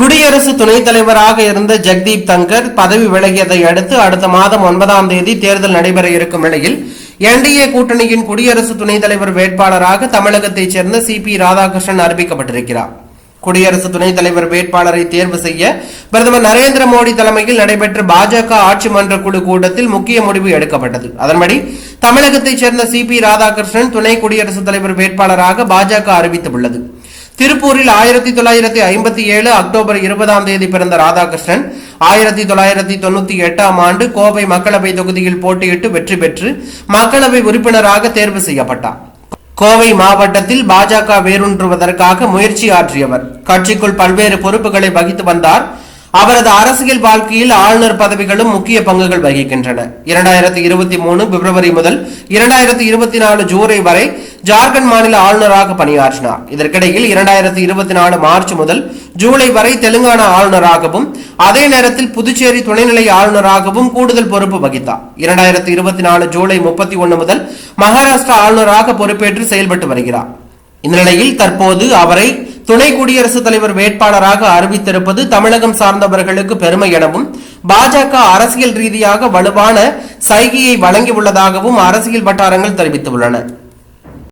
குடியரசு துணைத் தலைவராக இருந்த ஜெக்தீப் தங்கர் பதவி விலகியதை அடுத்து அடுத்த மாதம் ஒன்பதாம் தேதி தேர்தல் நடைபெற இருக்கும் நிலையில் என்டிஏ கூட்டணியின் குடியரசு துணைத் தலைவர் வேட்பாளராக தமிழகத்தைச் சேர்ந்த சி பி ராதாகிருஷ்ணன் அறிவிக்கப்பட்டிருக்கிறார். குடியரசு துணைத் தலைவர் வேட்பாளரை தேர்வு செய்ய பிரதமர் நரேந்திர மோடி தலைமையில் நடைபெற்ற பாஜக ஆட்சி மன்ற குழு கூட்டத்தில் முக்கிய முடிவு எடுக்கப்பட்டது. அதன்படி தமிழகத்தைச் சேர்ந்த சி பி ராதாகிருஷ்ணன் துணை குடியரசுத் தலைவர் வேட்பாளராக பாஜக அறிவித்துள்ளது. திருப்பூரில் ஆயிரத்தி தொள்ளாயிரத்தி ஐம்பத்தி ஏழு அக்டோபர் இருபதாம் தேதி பிறந்த ராதாகிருஷ்ணன் ஆயிரத்தி தொள்ளாயிரத்தி தொண்ணூத்தி எட்டாம் ஆண்டு கோவை மக்களவை தொகுதியில் போட்டியிட்டு வெற்றி பெற்று மக்களவை உறுப்பினராக தேர்வு செய்யப்பட்டார். கோவை மாவட்டத்தில் பாஜக வேரூன்றுவதற்காக முயற்சி ஆற்றியவர். கட்சிக்குள் பல்வேறு பொறுப்புகளை வகித்து வந்தார். அவரது அரசியல் வாழ்க்கையில் ஆளுநர் பதவிகளும் முக்கிய பங்குகள் வகிக்கின்றன. இரண்டாயிரத்தி இருபத்தி மூணு பிப்ரவரி முதல் இரண்டாயிரத்தி இருபத்தி நாலு ஜூலை வரை ஜார்க்கண்ட் மாநில ஆளுநராக பணியாற்றினார். இதற்கிடையில் இரண்டாயிரத்தி இருபத்தி நாலு மார்ச் முதல் ஜூலை வரை தெலுங்கானா ஆளுநராகவும் அதே நேரத்தில் புதுச்சேரி துணைநிலை ஆளுநராகவும் கூடுதல் பொறுப்பு வகித்தார். இரண்டாயிரத்தி இருபத்தி நாலு ஜூலை முப்பத்தி ஒன்று முதல் மகாராஷ்டிரா ஆளுநராக பொறுப்பேற்று செயல்பட்டு வருகிறார். இந்த நிலையில் தற்போது அவரை துணை குடியரசுத் தலைவர் வேட்பாளராக அறிவித்திருப்பது தமிழகம் சார்ந்தவர்களுக்கு பெருமை எனவும் பாஜக அரசியல் ரீதியாக வலுவான சைகையை வழங்கியுள்ளதாகவும் அரசியல் வட்டாரங்கள் தெரிவித்துள்ளன.